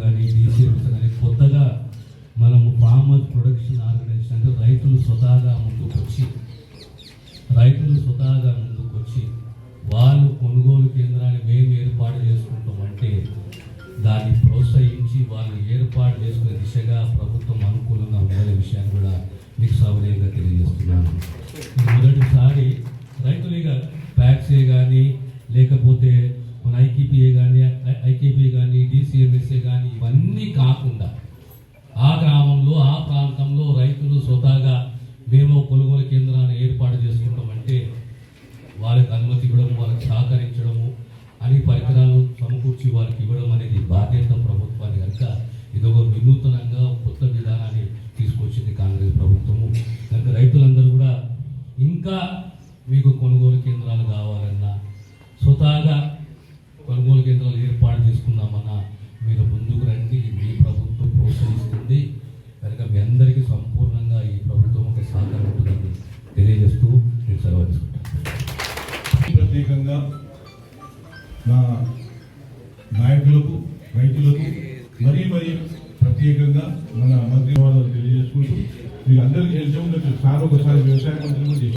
కానీ డీసీఎంస్ కానీ కొత్తగా మనము ఫార్మర్ ప్రొడక్షన్ ఆర్గనైజేషన్ అంటే రైతులు స్వతహాగా ముందుకొచ్చి రైతులు స్వతహాగా ముందుకు వచ్చి వాళ్ళు కొనుగోలు కేంద్రాన్ని మేము ఏర్పాటు చేసుకుంటామంటే దాన్ని ప్రోత్సహించి వాళ్ళు ఏర్పాటు చేసుకునే దిశగా ప్రభుత్వం అనుకూలంగా ఉందనే విషయాన్ని కూడా మీకు సౌకర్యంగా తెలియజేస్తున్నాను. మొదటిసారి మొదటిసారి రైతులుగా ప్యాక్సే కానీ లేకపోతే మన ఐకేపీఏ కానీ ఐకేపీ కానీ డిసిఎంఎస్ఏ కానీ ఇవన్నీ కాకుండా ఆ గ్రామంలో ఆ ప్రాంతంలో రైతులు స్వతహాగా మేము కొనుగోలు కేంద్రాన్ని ఏర్పాటు చేసుకుంటామంటే వాళ్ళకి అనుమతి ఇవ్వడం వాళ్ళకి సహకరించడము అన్ని పరికరాలు సమకూర్చి వాళ్ళకి ఇవ్వడం అనేది బాధ్యత ప్రభుత్వాన్ని కనుక ఇది ఒక వినూతనంగా కొత్త విధానాన్ని తీసుకొచ్చింది కాంగ్రెస్ ప్రభుత్వము. కనుక రైతులందరూ కూడా ఇంకా మీకు కొనుగోలు కేంద్రాలు కావాలన్నా స్వతహాగా సహకారం ఉంటుందని తెలియజేస్తూ నేను సెలవు తీసుకుంటాను. ప్రత్యేకంగా నా నాయకులకు రైతులకు మరీ మరీ ప్రత్యేకంగా మన మంత్రి వాళ్ళు తెలియజేసుకుంటూ మీరు అందరికీ తెలిసే ఉండొచ్చు సార్ ఒకసారి వ్యవసాయ మంత్రి